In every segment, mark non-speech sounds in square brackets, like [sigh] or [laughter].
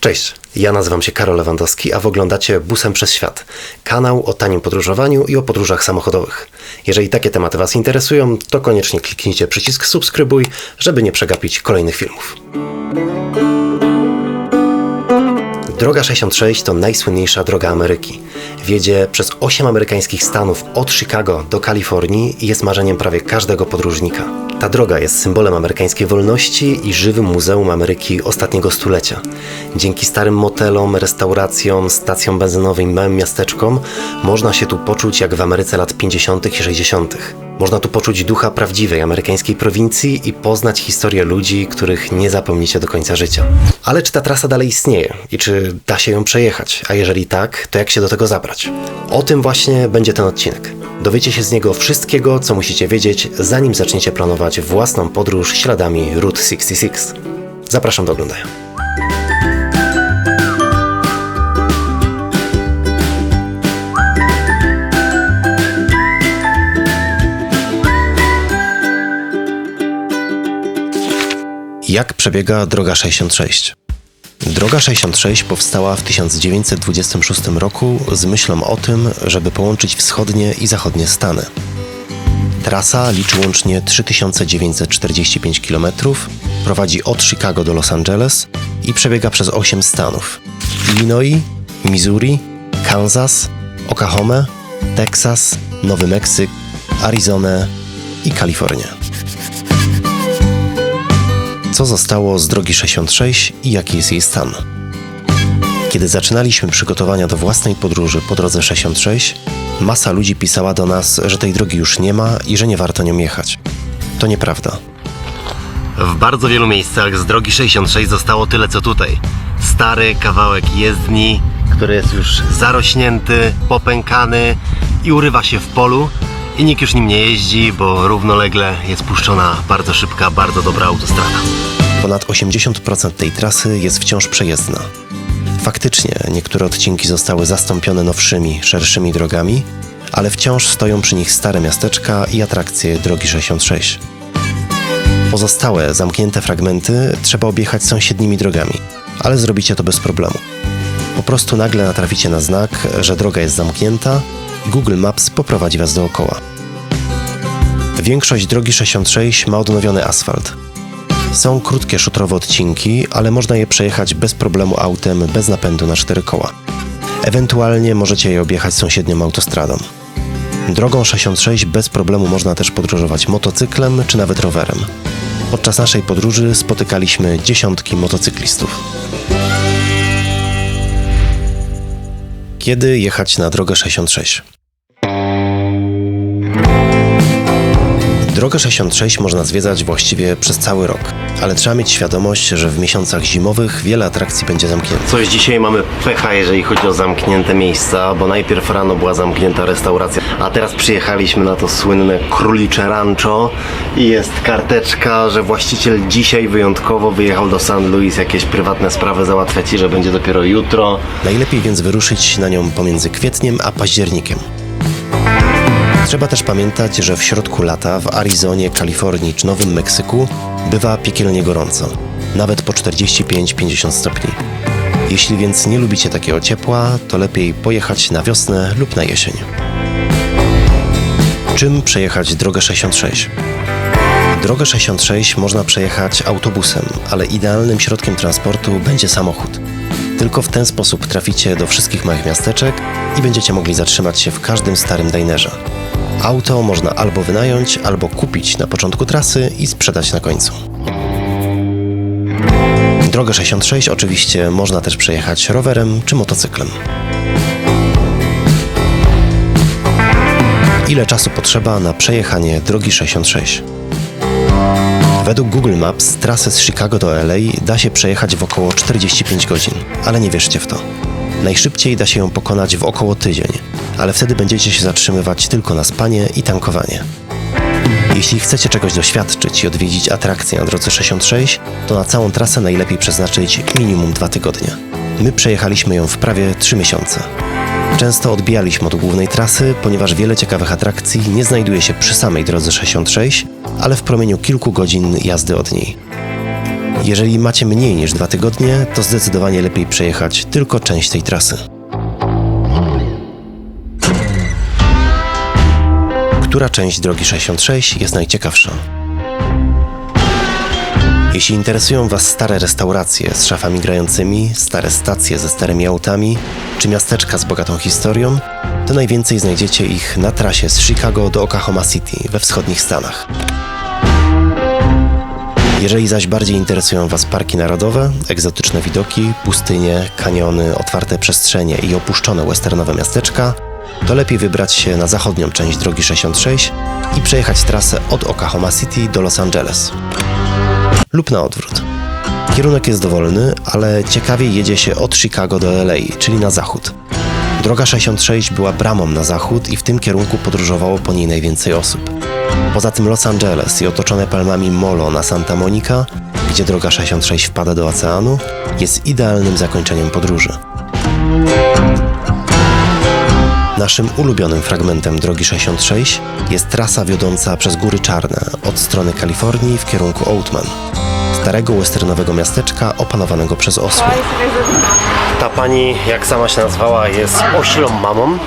Cześć, ja nazywam się Karol Lewandowski, a oglądacie Busem przez Świat, kanał o tanim podróżowaniu i o podróżach samochodowych. Jeżeli takie tematy Was interesują, to koniecznie kliknijcie przycisk subskrybuj, żeby nie przegapić kolejnych filmów. Droga 66 to najsłynniejsza droga Ameryki. Wiedzie przez 8 amerykańskich stanów od Chicago do Kalifornii i jest marzeniem prawie każdego podróżnika. Ta droga jest symbolem amerykańskiej wolności i żywym muzeum Ameryki ostatniego stulecia. Dzięki starym motelom, restauracjom, stacjom benzynowym małym miasteczkom można się tu poczuć jak w Ameryce lat 50. i 60. Można tu poczuć ducha prawdziwej amerykańskiej prowincji i poznać historię ludzi, których nie zapomnicie do końca życia. Ale czy ta trasa dalej istnieje i czy da się ją przejechać? A jeżeli tak, to jak się do tego zabrać? O tym właśnie będzie ten odcinek. Dowiecie się z niego wszystkiego, co musicie wiedzieć, zanim zaczniecie planować własną podróż śladami Route 66. Zapraszam do oglądania. Jak przebiega droga 66? Droga 66 powstała w 1926 roku z myślą o tym, żeby połączyć wschodnie i zachodnie Stany. Trasa liczy łącznie 3945 km, prowadzi od Chicago do Los Angeles i przebiega przez 8 stanów: Illinois, Missouri, Kansas, Oklahoma, Teksas, Nowy Meksyk, Arizonę i Kalifornię. Co zostało z drogi 66 i jaki jest jej stan? Kiedy zaczynaliśmy przygotowania do własnej podróży po drodze 66, masa ludzi pisała do nas, że tej drogi już nie ma i że nie warto nią jechać. To nieprawda. W bardzo wielu miejscach z drogi 66 zostało tyle co tutaj. Stary kawałek jezdni, który jest już zarośnięty, popękany i urywa się w polu i nikt już nim nie jeździ, bo równolegle jest puszczona bardzo szybka, bardzo dobra autostrada. Ponad 80% tej trasy jest wciąż przejezdna. Faktycznie niektóre odcinki zostały zastąpione nowszymi, szerszymi drogami, ale wciąż stoją przy nich stare miasteczka i atrakcje drogi 66. Pozostałe zamknięte fragmenty trzeba objechać sąsiednimi drogami, ale zrobicie to bez problemu. Po prostu nagle natraficie na znak, że droga jest zamknięta Google Maps poprowadzi Was dookoła. Większość drogi 66 ma odnowiony asfalt. Są krótkie szutrowe odcinki, ale można je przejechać bez problemu autem bez napędu na cztery koła. Ewentualnie możecie je objechać sąsiednią autostradą. Drogą 66 bez problemu można też podróżować motocyklem czy nawet rowerem. Podczas naszej podróży spotykaliśmy dziesiątki motocyklistów. Kiedy jechać na drogę 66? Drogę 66 można zwiedzać właściwie przez cały rok, ale trzeba mieć świadomość, że w miesiącach zimowych wiele atrakcji będzie zamkniętych. Coś dzisiaj mamy pecha, jeżeli chodzi o zamknięte miejsca, bo najpierw rano była zamknięta restauracja, a teraz przyjechaliśmy na to słynne królicze rancho i jest karteczka, że właściciel dzisiaj wyjątkowo wyjechał do St. Louis jakieś prywatne sprawy załatwiać i że będzie dopiero jutro. Najlepiej więc wyruszyć na nią pomiędzy kwietniem a październikiem. Trzeba też pamiętać, że w środku lata w Arizonie, Kalifornii czy Nowym Meksyku bywa piekielnie gorąco, nawet po 45-50 stopni. Jeśli więc nie lubicie takiego ciepła, to lepiej pojechać na wiosnę lub na jesień. Czym przejechać drogę 66? Drogę 66 można przejechać autobusem, ale idealnym środkiem transportu będzie samochód. Tylko w ten sposób traficie do wszystkich małych miasteczek i będziecie mogli zatrzymać się w każdym starym dinerze. Auto można albo wynająć, albo kupić na początku trasy i sprzedać na końcu. Drogę 66 oczywiście można też przejechać rowerem czy motocyklem. Ile czasu potrzeba na przejechanie drogi 66? Według Google Maps trasę z Chicago do LA da się przejechać w około 45 godzin, ale nie wierzcie w to. Najszybciej da się ją pokonać w około tydzień, ale wtedy będziecie się zatrzymywać tylko na spanie i tankowanie. Jeśli chcecie czegoś doświadczyć i odwiedzić atrakcje na drodze 66, to na całą trasę najlepiej przeznaczyć minimum dwa tygodnie. My przejechaliśmy ją w prawie 3 miesiące. Często odbijaliśmy od głównej trasy, ponieważ wiele ciekawych atrakcji nie znajduje się przy samej drodze 66, ale w promieniu kilku godzin jazdy od niej. Jeżeli macie mniej niż dwa tygodnie, to zdecydowanie lepiej przejechać tylko część tej trasy. Która część drogi 66 jest najciekawsza? Jeśli interesują Was stare restauracje z szafami grającymi, stare stacje ze starymi autami, czy miasteczka z bogatą historią, to najwięcej znajdziecie ich na trasie z Chicago do Oklahoma City we wschodnich Stanach. Jeżeli zaś bardziej interesują Was parki narodowe, egzotyczne widoki, pustynie, kaniony, otwarte przestrzenie i opuszczone westernowe miasteczka, to lepiej wybrać się na zachodnią część drogi 66 i przejechać trasę od Oklahoma City do Los Angeles. Lub na odwrót. Kierunek jest dowolny, ale ciekawiej jedzie się od Chicago do LA, czyli na zachód. Droga 66 była bramą na zachód i w tym kierunku podróżowało po niej najwięcej osób. Poza tym Los Angeles i otoczone palmami Molo na Santa Monica, gdzie droga 66 wpada do oceanu, jest idealnym zakończeniem podróży. Naszym ulubionym fragmentem drogi 66 jest trasa wiodąca przez Góry Czarne od strony Kalifornii w kierunku Oatman, starego westernowego miasteczka opanowanego przez osły. Ta pani, jak sama się nazwała, jest oślą mamą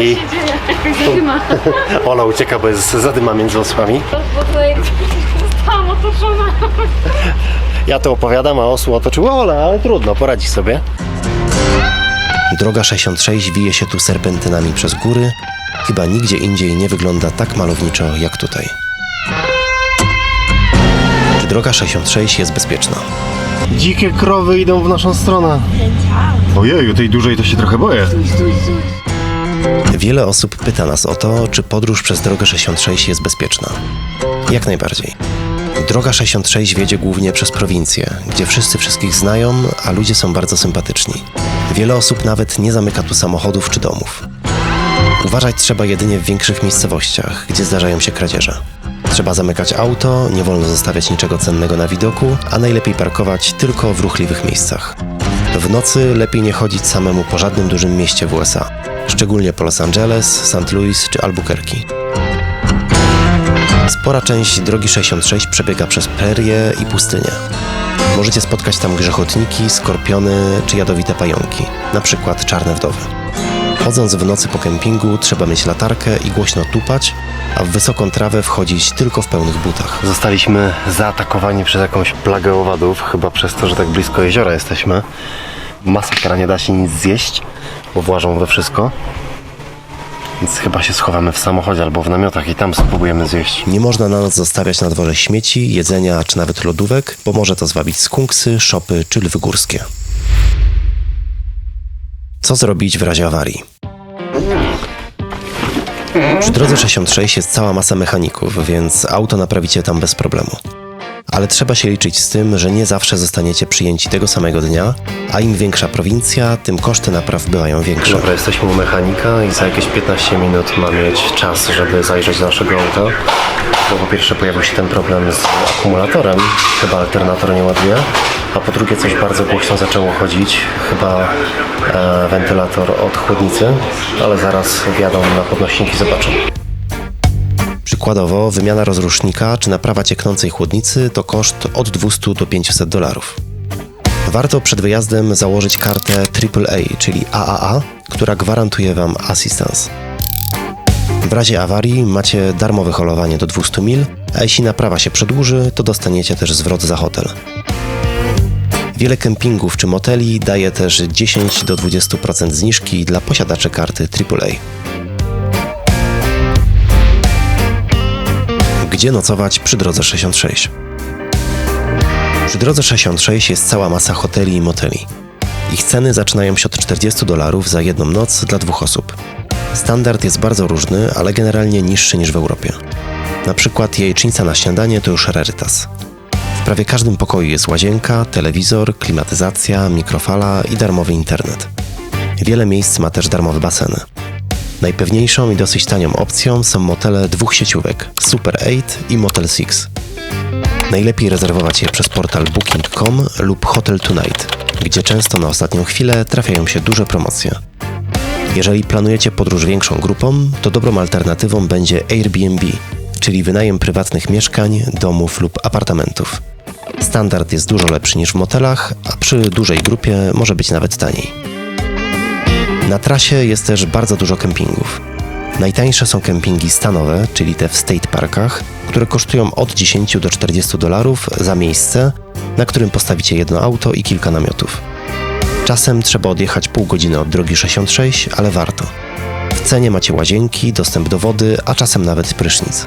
i ona [laughs] ucieka, bo jest zadyma między osłami. Zostałam otoczona. Ja to opowiadam, a osły otoczyły Ola, ale trudno, poradzi sobie. Droga 66 wije się tu serpentynami przez góry. Chyba nigdzie indziej nie wygląda tak malowniczo jak tutaj. Czy droga 66 jest bezpieczna? Dzikie krowy idą w naszą stronę. Ojeju, tej dużej to się trochę boję. Wiele osób pyta nas o to, czy podróż przez drogę 66 jest bezpieczna. Jak najbardziej. Droga 66 wiedzie głównie przez prowincję, gdzie wszyscy wszystkich znają, a ludzie są bardzo sympatyczni. Wiele osób nawet nie zamyka tu samochodów czy domów. Uważać trzeba jedynie w większych miejscowościach, gdzie zdarzają się kradzieże. Trzeba zamykać auto, nie wolno zostawiać niczego cennego na widoku, a najlepiej parkować tylko w ruchliwych miejscach. W nocy lepiej nie chodzić samemu po żadnym dużym mieście w USA, szczególnie po Los Angeles, St. Louis czy Albuquerque. Spora część drogi 66 przebiega przez prerie i pustynię. Możecie spotkać tam grzechotniki, skorpiony czy jadowite pająki, na przykład czarne wdowy. Chodząc w nocy po kempingu trzeba mieć latarkę i głośno tupać, a w wysoką trawę wchodzić tylko w pełnych butach. Zostaliśmy zaatakowani przez jakąś plagę owadów, chyba przez to, że tak blisko jeziora jesteśmy. Masakra, nie da się nic zjeść, bo włażą we wszystko. Więc chyba się schowamy w samochodzie albo w namiotach i tam spróbujemy zjeść. Nie można na noc zostawiać na dworze śmieci, jedzenia czy nawet lodówek, bo może to zwabić skunksy, szopy czy lwy górskie. Co zrobić w razie awarii? Przy drodze 66 jest cała masa mechaników, więc auto naprawicie tam bez problemu. Ale trzeba się liczyć z tym, że nie zawsze zostaniecie przyjęci tego samego dnia, a im większa prowincja, tym koszty napraw bywają większe. Dobra, jesteśmy u mechanika i za jakieś 15 minut mam mieć czas, żeby zajrzeć do naszego auta. Bo po pierwsze pojawił się ten problem z akumulatorem, chyba alternator nie ładuje, a po drugie coś bardzo głośno zaczęło chodzić, chyba e, wentylator od chłodnicy, ale zaraz wjadą na podnośniki, zobaczą. Przykładowo, wymiana rozrusznika czy naprawa cieknącej chłodnicy to koszt od 200 do 500 dolarów. Warto przed wyjazdem założyć kartę AAA, czyli AAA, która gwarantuje Wam assistance. W razie awarii macie darmowe holowanie do 200 mil, a jeśli naprawa się przedłuży, to dostaniecie też zwrot za hotel. Wiele kempingów czy moteli daje też 10 do 20% zniżki dla posiadaczy karty AAA. Gdzie nocować przy drodze 66? Przy drodze 66 jest cała masa hoteli i moteli. Ich ceny zaczynają się od 40 dolarów za jedną noc dla dwóch osób. Standard jest bardzo różny, ale generalnie niższy niż w Europie. Na przykład jajecznica na śniadanie to już rarytas. W prawie każdym pokoju jest łazienka, telewizor, klimatyzacja, mikrofala i darmowy internet. Wiele miejsc ma też darmowe baseny. Najpewniejszą i dosyć tanią opcją są motele dwóch sieciówek Super 8 i Motel 6. Najlepiej rezerwować je przez portal booking.com lub Hotel Tonight, gdzie często na ostatnią chwilę trafiają się duże promocje. Jeżeli planujecie podróż większą grupą, to dobrą alternatywą będzie Airbnb, czyli wynajem prywatnych mieszkań, domów lub apartamentów. Standard jest dużo lepszy niż w motelach, a przy dużej grupie może być nawet taniej. Na trasie jest też bardzo dużo kempingów. Najtańsze są kempingi stanowe, czyli te w state parkach, które kosztują od 10 do 40 dolarów za miejsce, na którym postawicie jedno auto i kilka namiotów. Czasem trzeba odjechać pół godziny od drogi 66, ale warto. W cenie macie łazienki, dostęp do wody, a czasem nawet prysznic.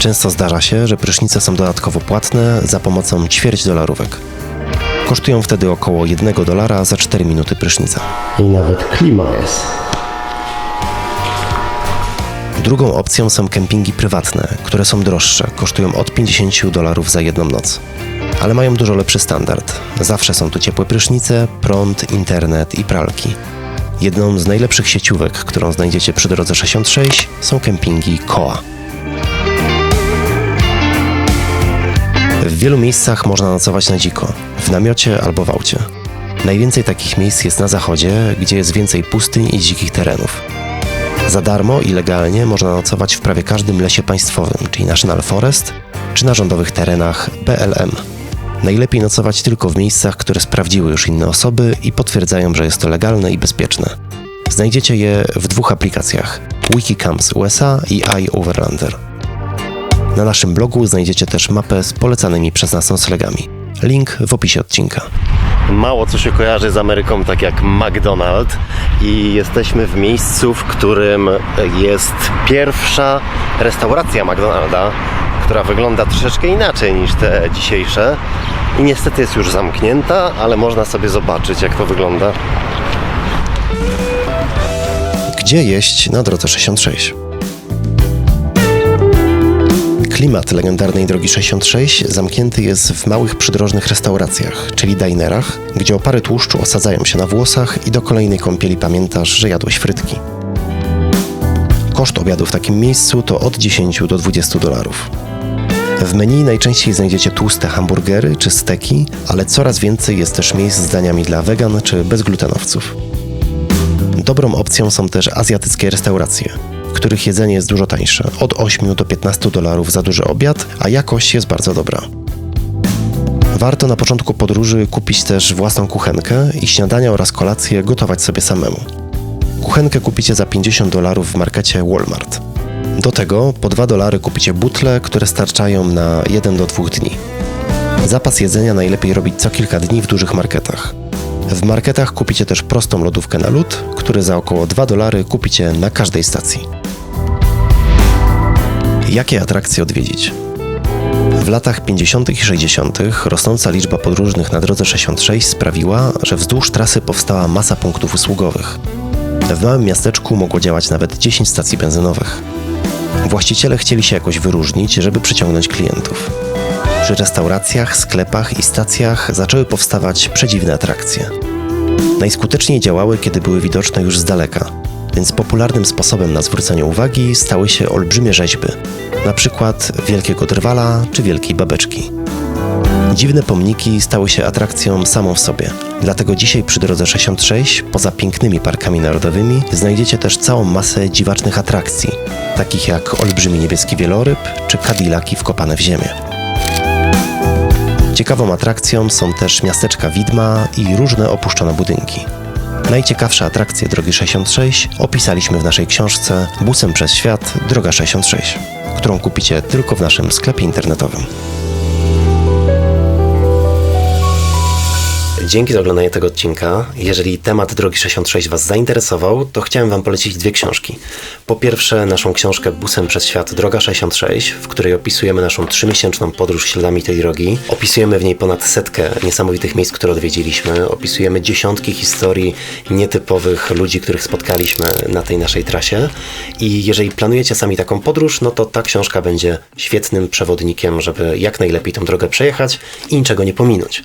Często zdarza się, że prysznice są dodatkowo płatne za pomocą ćwierć dolarówek. Kosztują wtedy około 1 dolara za 4 minuty prysznica. I nawet klima jest. Drugą opcją są kempingi prywatne, które są droższe, kosztują od 50 dolarów za jedną noc. Ale mają dużo lepszy standard. Zawsze są tu ciepłe prysznice, prąd, internet i pralki. Jedną z najlepszych sieciówek, którą znajdziecie przy drodze 66 są kempingi Koa. Wielu miejscach można nocować na dziko, w namiocie albo w aucie. Najwięcej takich miejsc jest na zachodzie, gdzie jest więcej pustyń i dzikich terenów. Za darmo i legalnie można nocować w prawie każdym lesie państwowym, czyli National Forest, czy na rządowych terenach BLM. Najlepiej nocować tylko w miejscach, które sprawdziły już inne osoby i potwierdzają, że jest to legalne i bezpieczne. Znajdziecie je w dwóch aplikacjach: Wikicamps USA i iOverlander. Na naszym blogu znajdziecie też mapę z polecanymi przez nas noclegami. Link w opisie odcinka. Mało co się kojarzy z Ameryką, tak jak McDonald's i jesteśmy w miejscu, w którym jest pierwsza restauracja McDonalda, która wygląda troszeczkę inaczej niż te dzisiejsze i niestety jest już zamknięta, ale można sobie zobaczyć jak to wygląda. Gdzie jeść na drodze 66? Klimat legendarnej drogi 66 zamknięty jest w małych przydrożnych restauracjach, czyli dinerach, gdzie opary tłuszczu osadzają się na włosach i do kolejnej kąpieli pamiętasz, że jadłeś frytki. Koszt obiadu w takim miejscu to od 10 do 20 dolarów. W menu najczęściej znajdziecie tłuste hamburgery czy steki, ale coraz więcej jest też miejsc z daniami dla wegan czy bezglutenowców. Dobrą opcją są też azjatyckie restauracje, w których jedzenie jest dużo tańsze, od 8 do 15 dolarów za duży obiad, a jakość jest bardzo dobra. Warto na początku podróży kupić też własną kuchenkę i śniadania oraz kolację gotować sobie samemu. Kuchenkę kupicie za 50 dolarów w markecie Walmart. Do tego po 2 dolary kupicie butle, które starczają na 1 do 2 dni. Zapas jedzenia najlepiej robić co kilka dni w dużych marketach. W marketach kupicie też prostą lodówkę na lód, który za około 2 dolary kupicie na każdej stacji. Jakie atrakcje odwiedzić? W latach 50. i 60. rosnąca liczba podróżnych na drodze 66 sprawiła, że wzdłuż trasy powstała masa punktów usługowych. W małym miasteczku mogło działać nawet 10 stacji benzynowych. Właściciele chcieli się jakoś wyróżnić, żeby przyciągnąć klientów. Przy restauracjach, sklepach i stacjach zaczęły powstawać przedziwne atrakcje. Najskuteczniej działały, kiedy były widoczne już z daleka, więc popularnym sposobem na zwrócenie uwagi stały się olbrzymie rzeźby, na przykład wielkiego drwala czy wielkiej babeczki. Dziwne pomniki stały się atrakcją samą w sobie. Dlatego dzisiaj przy drodze 66, poza pięknymi parkami narodowymi, znajdziecie też całą masę dziwacznych atrakcji, takich jak olbrzymi niebieski wieloryb czy kadilaki wkopane w ziemię. Ciekawą atrakcją są też miasteczka widma i różne opuszczone budynki. Najciekawsze atrakcje drogi 66 opisaliśmy w naszej książce Busem przez świat Droga 66, którą kupicie tylko w naszym sklepie internetowym. Dzięki za oglądanie tego odcinka. Jeżeli temat Drogi 66 Was zainteresował, to chciałem Wam polecić dwie książki. Po pierwsze naszą książkę Busem przez świat Droga 66, w której opisujemy naszą trzymiesięczną podróż śladami tej drogi. Opisujemy w niej ponad setkę niesamowitych miejsc, które odwiedziliśmy. Opisujemy dziesiątki historii nietypowych ludzi, których spotkaliśmy na tej naszej trasie. I jeżeli planujecie sami taką podróż, no to ta książka będzie świetnym przewodnikiem, żeby jak najlepiej tą drogę przejechać i niczego nie pominąć.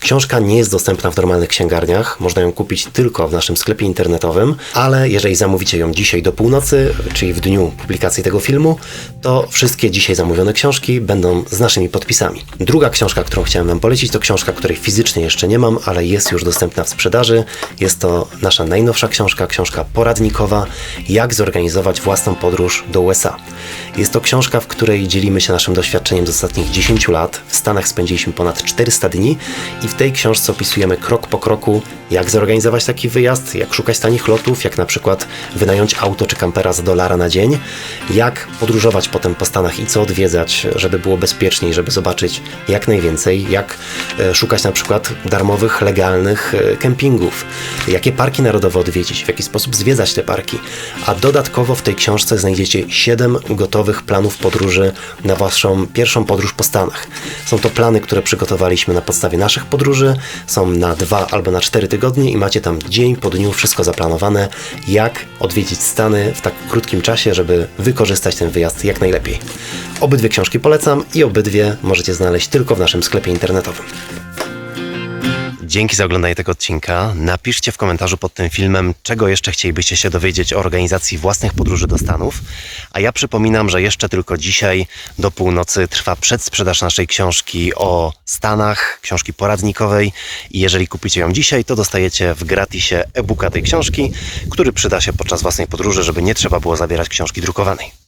Książka nie jest dostępna w normalnych księgarniach, można ją kupić tylko w naszym sklepie internetowym, ale jeżeli zamówicie ją dzisiaj do północy, czyli w dniu publikacji tego filmu, to wszystkie dzisiaj zamówione książki będą z naszymi podpisami. Druga książka, którą chciałem Wam polecić, to książka, której fizycznie jeszcze nie mam, ale jest już dostępna w sprzedaży. Jest to nasza najnowsza książka, książka poradnikowa, jak zorganizować własną podróż do USA. Jest to książka, w której dzielimy się naszym doświadczeniem z ostatnich 10 lat. W Stanach spędziliśmy ponad 400 dni i w tej książce opisujemy krok po kroku, jak zorganizować taki wyjazd, jak szukać tanich lotów, jak na przykład wynająć auto czy kampera za dolara na dzień, jak podróżować potem po Stanach i co odwiedzać, żeby było bezpieczniej, żeby zobaczyć jak najwięcej, jak e, szukać na przykład darmowych, legalnych e, kempingów, jakie parki narodowe odwiedzić, w jaki sposób zwiedzać te parki. A dodatkowo w tej książce znajdziecie 7 gotowych planów podróży na waszą pierwszą podróż po Stanach. Są to plany, które przygotowaliśmy na podstawie naszych podróży, są na 2 albo na 4 tygodnie i macie tam dzień po dniu wszystko zaplanowane, jak odwiedzić Stany w tak krótkim czasie, żeby wykorzystać ten wyjazd jak najlepiej. Obydwie książki polecam i obydwie możecie znaleźć tylko w naszym sklepie internetowym. Dzięki za oglądanie tego odcinka. Napiszcie w komentarzu pod tym filmem, czego jeszcze chcielibyście się dowiedzieć o organizacji własnych podróży do Stanów. A ja przypominam, że jeszcze tylko dzisiaj do północy trwa przedsprzedaż naszej książki o Stanach, książki poradnikowej. I jeżeli kupicie ją dzisiaj, to dostajecie w gratisie e-booka tej książki, który przyda się podczas własnej podróży, żeby nie trzeba było zabierać książki drukowanej.